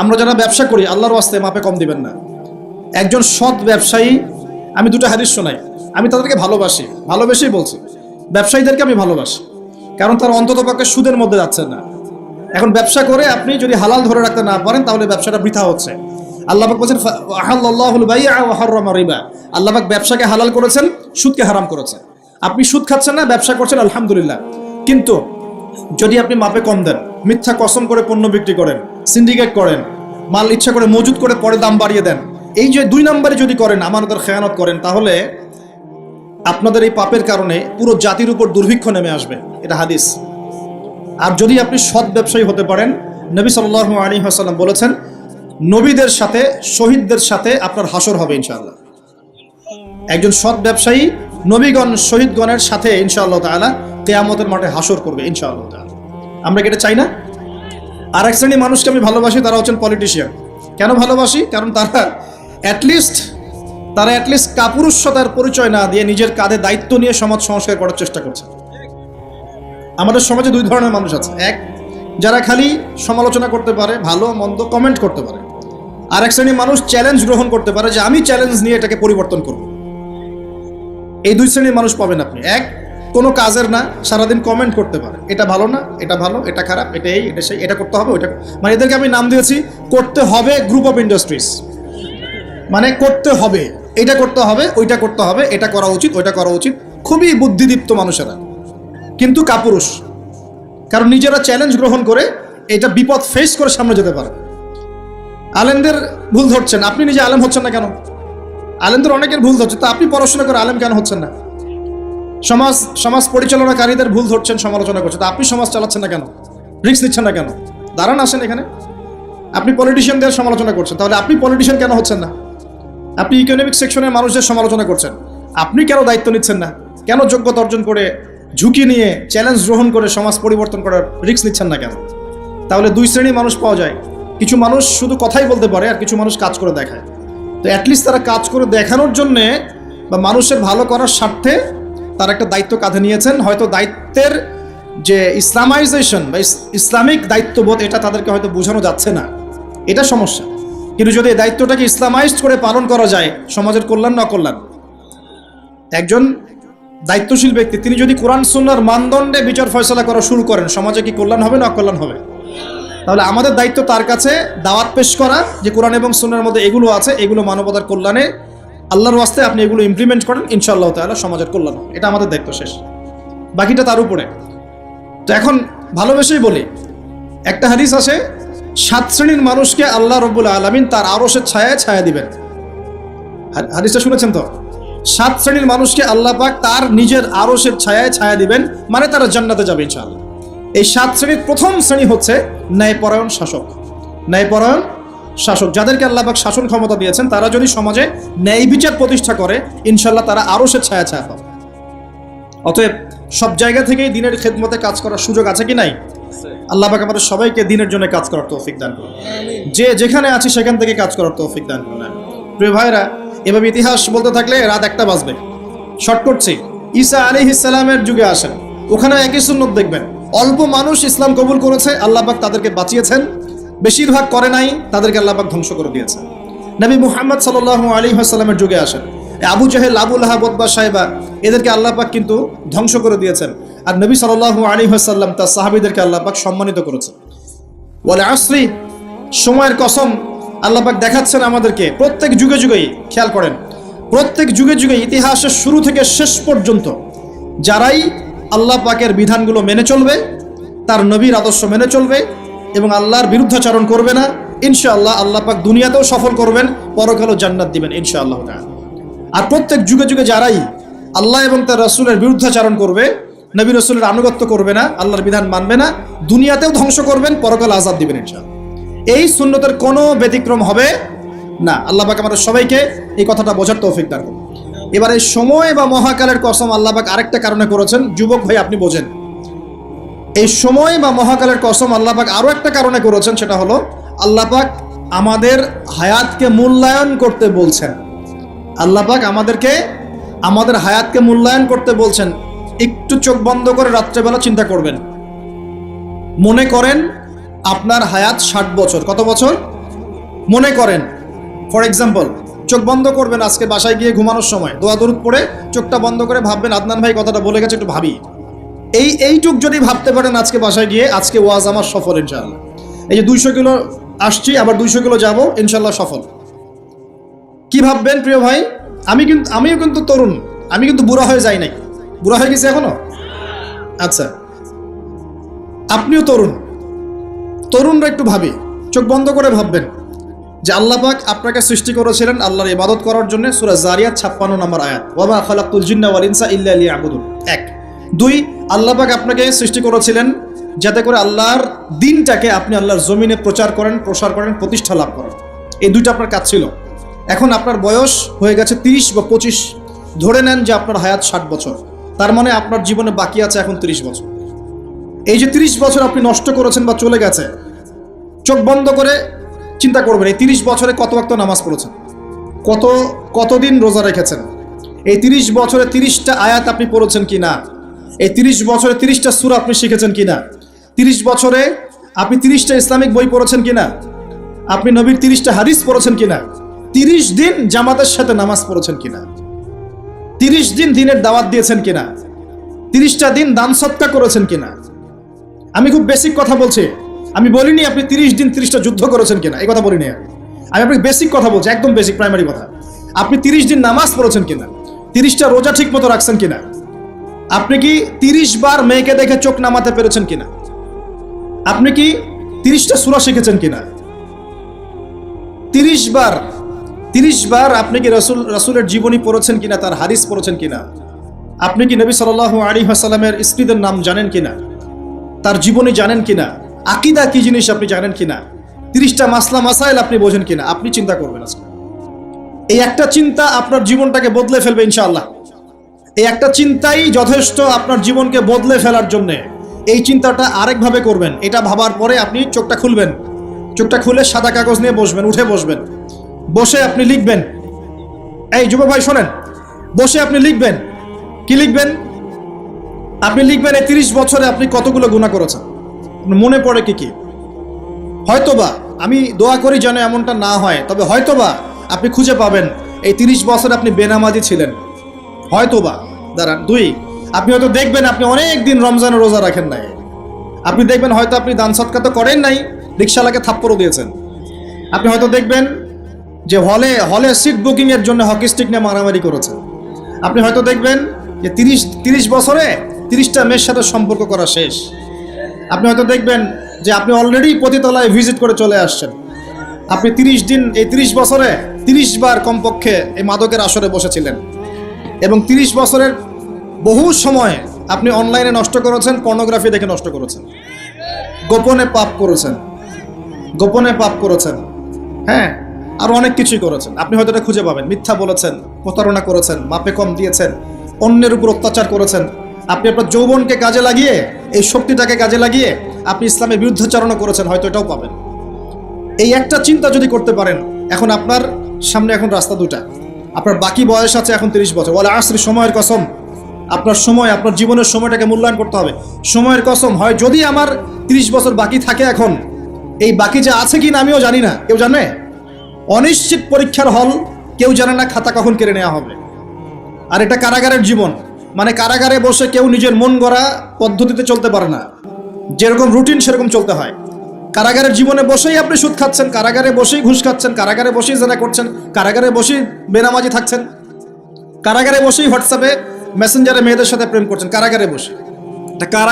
আমরা যারা ব্যবসা করি, আল্লাহর ওয়াস্তে মাপে কম দিবেন না। একজন সৎ ব্যবসায়ী, আমি দুটো হাদিস শোনাই। আমি তাদেরকে ভালোবাসি, ভালোবেসেই বলছি, ব্যবসায়ীদেরকে আমি ভালোবাসি, কারণ তারা অন্তত পক্ষে সুদের মধ্যে যাচ্ছে না। এখন ব্যবসা করে আপনি যদি হালাল ধরে রাখতে না পারেন, তাহলে ব্যবসাটা বৃথা হচ্ছে। আল্লাহবাক বলছেন রিবা। আল্লাহবাক ব্যবসাকে হালাল করেছেন, সুদকে হারাম করেছেন। আপনি সুদ খাচ্ছেন না, ব্যবসা করছেন, আলহামদুলিল্লাহ। কিন্তু যদি আপনি মাপে কম দেন, মিথ্যা কসম করে পণ্য বিক্রি করেন সিন্ডিকেট করেন। মাল ইচ্ছা করে মজুদ করে পরে দাম বাড়িয়ে দেন। এই যে দুই নম্বরে যদি করেন, আমানতের খেয়ানত করেন, তাহলে আপনাদের এই পাপের কারণে পুরো জাতির উপর দুর্ভিক্ষ নেমে আসবে। এটা হাদিস। আর যদি আপনি সৎ ব্যবসায়ী হতে পারেন, নবী সাল্লাহ আলী হাসাল্লাম বলেছেন, নবীদের সাথে, শহীদদের সাথে আপনার হাসর হবে ইনশাআল্লাহ। একজন সৎ ব্যবসায়ী নবীগণ, শহীদগণের সাথে ইনশাআল্লাহ তাআলা কেয়ামতের মাঠে হাসর করবে ইনশাআল্লাহ আমরা কি এটা চাই না? আর এক শ্রেণি মানুষকে আমি ভালোবাসি, তারা হচ্ছেন পলিটিশিয়ান কেন ভালোবাসি? কারণ তারা অ্যাটলিস্ট তারা অ্যাটলিস্ট কাপুরুষতার পরিচয় না দিয়ে নিজের কাঁধে দায়িত্ব নিয়ে সমাজ সংস্কার করার চেষ্টা করছে। আমাদের সমাজে দুই ধরনের মানুষ আছে। এক, যারা খালি সমালোচনা করতে পারে, ভালো, মন্দ কমেন্ট করতে পারে। আর এক শ্রেণির মানুষ চ্যালেঞ্জ গ্রহণ করতে পারে যে আমি চ্যালেঞ্জ নিয়ে এটাকে পরিবর্তন করব। এই দুই শ্রেণির মানুষ পাবেন আপনি। এক কোনো কাজের না, সারাদিন কমেন্ট করতে পারে। এটা ভালো না, এটা ভালো, এটা খারাপ, এটা এই, এটা সেই, এটা করতে হবে, ওইটা মানে এদেরকে আমি নাম দিয়েছি, করতে হবে গ্রুপ অফ ইন্ডাস্ট্রিজ মানে করতে হবে এটা করতে হবে, ওইটা করতে হবে, এটা করা উচিত, ওইটা করা উচিত। খুবই বুদ্ধিদীপ্ত মানুষেরা। কিন্তু কাপুরুষ। কারণ নিজেরা চ্যালেঞ্জ গ্রহণ করে এটা বিপদ ফেস করে সামনে যেতে পারে। আলেমদের ভুল ধরছেন। আপনি নিজে আলেম হচ্ছেন না কেন? আলেমদের অনেকের ভুল ধরছে। তা আপনি পড়াশোনা করে আলেম কেন হচ্ছেন না? সমাজ সমাজ পরিচালনাকারীদের ভুল ধরছেন, সমালোচনা করছেন। আপনি সমাজ চালাচ্ছেন না কেন? রিক্স নিচ্ছেন না কেন? দাঁড়ান, আসেন এখানে। আপনি পলিটিশিয়ানদের সমালোচনা করছেন। তাহলে আপনি পলিটিশিয়ান কেন হচ্ছেন না? আপনি ইকোনমিক সেকশনের মানুষদের সমালোচনা করছেন। আপনি কেন দায়িত্ব নিচ্ছেন না? কেন যোগ্যতা অর্জন করে ঝুঁকি নিয়ে চ্যালেঞ্জ গ্রহণ করে সমাজ পরিবর্তন করার রিক্স নিচ্ছেন না কেন? তাহলে দুই শ্রেণির মানুষ পাওয়া যায়। কিছু মানুষ শুধু কথাই বলতে পারে আর কিছু মানুষ কাজ করে দেখায়। তো অ্যাটলিস্ট তারা কাজ করে দেখানোর জন্যে বা মানুষের ভালো করার স্বার্থে তারা একটা দায়িত্ব কাঁধে নিয়েছেন। হয়তো দায়িত্বের যে ইসলামাইজেশন বা ইসলামিক দায়িত্ববোধ, এটা তাদেরকে হয়তো বোঝানো যাচ্ছে না। এটা সমস্যা। কিন্তু যদি এই দায়িত্বটাকে ইসলামাইজড করে পালন করা যায়, সমাজের কল্যাণ না কল্যাণ একজন দায়িত্বশীল ব্যক্তি, তিনি যদি কোরআন সুন্নার মানদণ্ডে বিচার ফয়সলা করা শুরু করেন, সমাজে কি কল্যাণ হবে না অকল্যাণ হবে? তাহলে আমাদের দায়িত্ব তার কাছে দাওয়াত পেশ করা, যে কোরআন এবং সুন্নার মধ্যে এগুলো আছে, এগুলো মানবতার কল্যাণে আল্লাহর ওয়াস্তে আপনি এগুলো ইমপ্লিমেন্ট করেন, ইনশাআল্লাহ তাআলা সমাজের কল্যাণ এটা আমাদের দায়িত্ব শেষ। বাকিটা তার উপরে। তো এখন ভালোবেসেই বলি, একটা হাদিস আছে, সাত শ্রেণির মানুষকে আল্লাহ রব্বুল আলমিন তার আরসের ছায়ায় ছায়া দিবেন। হাদিসটা শুনেছেন তো? সাত শ্রেণির মানুষকে আল্লাহ পাক তার নিজের আরসের ছায়ায় ছায়া দিবেন মানে তারা জান্নাতে যাবে ইনশাআল্লাহ। এই সাত শ্রেণির প্রথম শ্রেণি হচ্ছে ন্যায়পরায়ণ শাসক। ন্যায়পরায়ণ শাসক, যাদেরকে আল্লাহবাক শাসন ক্ষমতা দিয়েছেন, তারা যদি সমাজে ন্যায় বিচার প্রতিষ্ঠা করে ইনশাল্লাহ তারা আরসের ছায়া ছায়া পাবে অতএব সব জায়গা থেকেই দিনের খেদমতে কাজ করার সুযোগ আছে কি নাই? আল্লাহ পাক আমাদের সবাইকে দিনের জন্য কাজ করার তৌফিক দান করুন। যে যেখানে আছি সেখান থেকে কাজ করার তৌফিক দান করুন। প্রিয় ভাইরা এভাবে ইতিহাস বলতে থাকলে রাত একটা বাজবে। শর্ট করছি, ঈসা আলী ইসলামের যুগে আসেন। ওখানে একই সুন্নত দেখবেন। অল্প মানুষ ইসলাম কবুল করেছে, আল্লাহ পাক তাদেরকে বাঁচিয়েছেন। বেশিরভাগ করে নাই, তাদেরকে আল্লাহপাক ধ্বংস করে দিয়েছে। নবী মুহাম্মদ সাল্লাহ আলী হাসাল্লামের যুগে আসেন। আবু জাহেল আবুল আহাবদ সাহেবা এদেরকে আল্লাহ পাক কিন্তু ধ্বংস করে দিয়েছেন। আর নবী সাল্লাহ আলী হাসাল্লাম তার সাহাবিদেরকে আল্লাহ পাক সম্মানিত করেছেন। বলে আশ্রী সময়ের কসম, আল্লাহ পাক দেখাচ্ছেন আমাদেরকে, প্রত্যেক যুগে যুগেই, খেয়াল করেন, প্রত্যেক যুগে যুগে ইতিহাসের শুরু থেকে শেষ পর্যন্ত যারাই আল্লাহ পাকের বিধানগুলো মেনে চলবে, তার নবীর আদর্শ মেনে চলবে এবং আল্লাহর বিরুদ্ধাচরণ করবে না, ইনশাআল্লাহ আল্লাহ পাক দুনিয়াতেও সফল করবেন, পরকালও জান্নাত দিবেন, ইনশাআল্লাহ। আর প্রত্যেক যুগে যুগে যারাই আল্লাহ এবং তার রসুলের বিরুদ্ধাচারণ করবে, নবী রসুলের আনুগত্য করবে না, আল্লাহর বিধান মানবে না, দুনিয়াতেও ধ্বংস করবেন, পরকাল আজাদ দিবেন, ইনশাআল্লাহ। এই সুন্নতের কোনো ব্যতিক্রম হবে না। আল্লাহ পাক আমাদের সবাইকে এই কথাটা বোঝার তৌফিক দান করুন। এবার সময় বা মহাকালের কসম আল্লাহ পাক আরেকটা কারণে করেছেন, যুবক ভাই আপনি বোঝেন। এই সময় বা মহাকালের কসম আল্লাহ আরও একটা কারণে করেছেন, সেটা হলো আল্লাহ পাক আমাদের হায়াতকে মূল্যায়ন করতে বলছেন। আল্লাহ পাক আমাদেরকে, আমাদের হায়াতকে মূল্যায়ন করতে বলছেন। একটু চোখ বন্ধ করে রাত্রেবেলা চিন্তা করবেন। মনে করেন আপনার হায়াত ষাট বছর। কত বছর? মনে করেন। ফর এক্সাম্পল চোখ বন্ধ করবেন আজকে বাসায় গিয়ে ঘুমানোর সময়। দোয়া দরুদ পড়ে চোখটা বন্ধ করে ভাববেন, আদনান ভাই কথাটা বলে গেছে, একটু ভাবি। এই এইটুক যদি ভাবতে পারেন আজকে বাসায় গিয়ে, আজকে ওয়াজ আমার সফল ইনশাআল্লাহ। এই যে দুইশো কিলো আসছি, আবার দুইশো কিলো যাব ইনশাল্লাহ সফল। কি ভাববেন প্রিয় ভাই? আমি কিন্তু আমিও কিন্তু তরুণ, আমি কিন্তু বুড়া হয়ে যাই নাই। বুড়া হয়ে গেছি এখনও? আচ্ছা। আপনিও তরুণ। তরুণরা একটু ভাবি, চোখ বন্ধ করে ভাববেন যে আল্লাহ পাক আপনাকে সৃষ্টি করেছিলেন আল্লাহর ইবাদত করার জন্য সুরা জারিয়াত 56 নম্বর আয়াত। ওয়ামা খালাকতুল জিন্না ওয়াল ইনসা ইল্লা লিয়াবুদুন। এক। দুই, আল্লাহ পাক আপনাকে সৃষ্টি করেছিলেন যাতে করে আল্লাহর দিনটাকে আপনি আল্লাহর জমিনে প্রচার করেন, প্রসার করেন, প্রতিষ্ঠা লাভ করেন। এই দুইটা আপনার কাজ ছিল। এখন আপনার বয়স হয়ে গেছে তিরিশ বা পঁচিশ। ধরে নেন যে আপনার হায়াত ষাট বছর। তার মানে আপনার জীবনে বাকি আছে এখন তিরিশ বছর। এই যে তিরিশ বছর আপনি নষ্ট করেছেন বা চলে গেছে, চোখ বন্ধ করে চিন্তা করবেন, এই তিরিশ বছরে কত ওয়াক্ত নামাজ পড়েছেন? কত, কতদিন রোজা রেখেছেন? এই তিরিশ বছরে তিরিশটা আয়াত আপনি পড়েছেন কি না? এই তিরিশ বছরে তিরিশটা সুর আপনি শিখেছেন কি না তিরিশ বছরে আপনি তিরিশটা ইসলামিক বই পড়েছেন কি না আপনি নবীর তিরিশটা হাদিস পড়েছেন কিনা? তিরিশ দিন জামাতের সাথে নামাজ পড়েছেন কিনা? তিরিশ দিন দিনের দাওয়াত দিয়েছেন কিনা? তিরিশটা দিন দান সৎকা করেছেন কিনা? আমি খুব বেসিক কথা বলছি। আমি বলিনি আপনি তিরিশ দিন তিরিশটা যুদ্ধ করেছেন কিনা? এই কথা বলিনি আমি। আমি আপনাকে বেসিক কথা বলছি, একদম বেসিক প্রাইমারি কথা। আপনি তিরিশ দিন নামাজ পড়েছেন কিনা? তিরিশটা রোজা ঠিক মতো রাখছেন কিনা? আপনি কি তিরিশ বার মেয়েকে দেখে চোখ নামাতে পেরেছেন কিনা? আপনি কি তিরিশটা সুরা শিখেছেন কিনা? তিরিশ বার তিরিশ বার আপনি কি রসুল, রসুলের জীবনী পড়েছেন কিনা, তার হাদিস পড়েছেন কিনা? আপনি কি নবী সাল আলী হাসালামের স্ত্রীদের নাম জানেন কিনা? তার জীবনী জানেন কিনা? আকিদা কি জিনিস আপনি জানেন কিনা? তিরিশটা মাসলা, মাসাইল আপনি বোঝেন কিনা? আপনি চিন্তা করবেন আজকে। এই একটা চিন্তা আপনার জীবনটাকে বদলে ফেলবে ইনশাআল্লাহ। এই একটা চিন্তাই যথেষ্ট আপনার জীবনকে বদলে ফেলার জন্যে। এই চিন্তাটা আরেকভাবে করবেন। এটা ভাবার পরে আপনি চোখটা খুলবেন। চোখটা খুলে সাদা কাগজ নিয়ে বসবেন, উঠে বসবেন। বসে আপনি লিখবেন। এই যুব ভাই, শোনেন। বসে আপনি লিখবেন। কি লিখবেন? আপনি লিখবেন এই তিরিশ বছরে আপনি কতগুলো গুণা করেছেন? মনে পড়ে কি কি? হয়তোবা, আমি দোয়া করি যেন এমনটা না হয়, তবে হয়তোবা আপনি খুঁজে পাবেন। এই তিরিশ বছর আপনি বেনামাজি ছিলেন। হয়তোবা। দাঁড়ান, দুই। আপনি হয়তো দেখবেন আপনি অনেক দিন রমজানের রোজা রাখেন নাই। আপনি দেখবেন হয়তো আপনি দান সৎকার তো করেন নাই রিক্সালাকে থাপ্পড়ও দিয়েছেন। আপনি হয়তো দেখবেন যে হলে হলে সিট বুকিং এর জন্য হকি স্টিক নিয়ে মারামারি করেছেন। আপনি হয়তো দেখবেন যে তিরিশ তিরিশ বছরে তিরিশটা মেয়ের সাথে সম্পর্ক করা শেষ। আপনি হয়তো দেখবেন যে আপনি অলরেডি পতিতলায় ভিজিট করে চলে আসছেন। আপনি তিরিশ দিন, এই তিরিশ বছরে তিরিশ বার কমপক্ষে এই মাদকের আসরে বসেছিলেন। এবং তিরিশ বছরের বহু সময় আপনি অনলাইনে নষ্ট করেছেন, পর্নোগ্রাফি দেখে নষ্ট করেছেন। গোপনে পাপ করেছেন। গোপনে পাপ করেছেন। হ্যাঁ আর অনেক কিছুই করেছেন। আপনি হয়তো এটা খুঁজে পাবেন। মিথ্যা বলেছেন, প্রতারণা করেছেন, মাপে কম দিয়েছেন, অন্যের উপর অত্যাচার করেছেন। আপনি আপনার যৌবনকে কাজে লাগিয়ে, এই শক্তিটাকে কাজে লাগিয়ে আপনি ইসলামের বিরুদ্ধাচারণা করেছেন, হয়তো এটাও পাবেন। এই একটা চিন্তা যদি করতে পারেন, এখন আপনার সামনে এখন রাস্তা দুটা। আপনার বাকি বয়স আছে এখন তিরিশ বছর। বলে আসলে সময়ের কসম। আপনার সময়, আপনার জীবনের সময়টাকে মূল্যায়ন করতে হবে। সময়ের কসম হয়, যদি আমার তিরিশ বছর বাকি থাকে এখন, এই বাকি যে আছে কি না আমিও জানি না। কেউ জানে? অনিশ্চিত পরীক্ষার হল, কেউ জানে না খাতা কখন কেড়ে নেওয়া হবে। আর এটা কারাগারের জীবন। মানে কারাগারে বসে কেউ নিজের মন গড়া পদ্ধতিতে চলতে পারে না। যেরকম রুটিন সেরকম চলতে হয়। কারাগারের জীবনে বসেই আপনি সুদ খাচ্ছেন, কারাগারে বসেই ঘুষ খাচ্ছেন, কারাগারে বসেই জেনা করছেন, কারাগারে বসেই বেনামাজি থাকছেন, কারাগারে বসেই হোয়াটসঅ্যাপে, মেসেঞ্জারে মেয়েদের সাথে প্রেম করছেন, কারাগারে বসে। কারাগার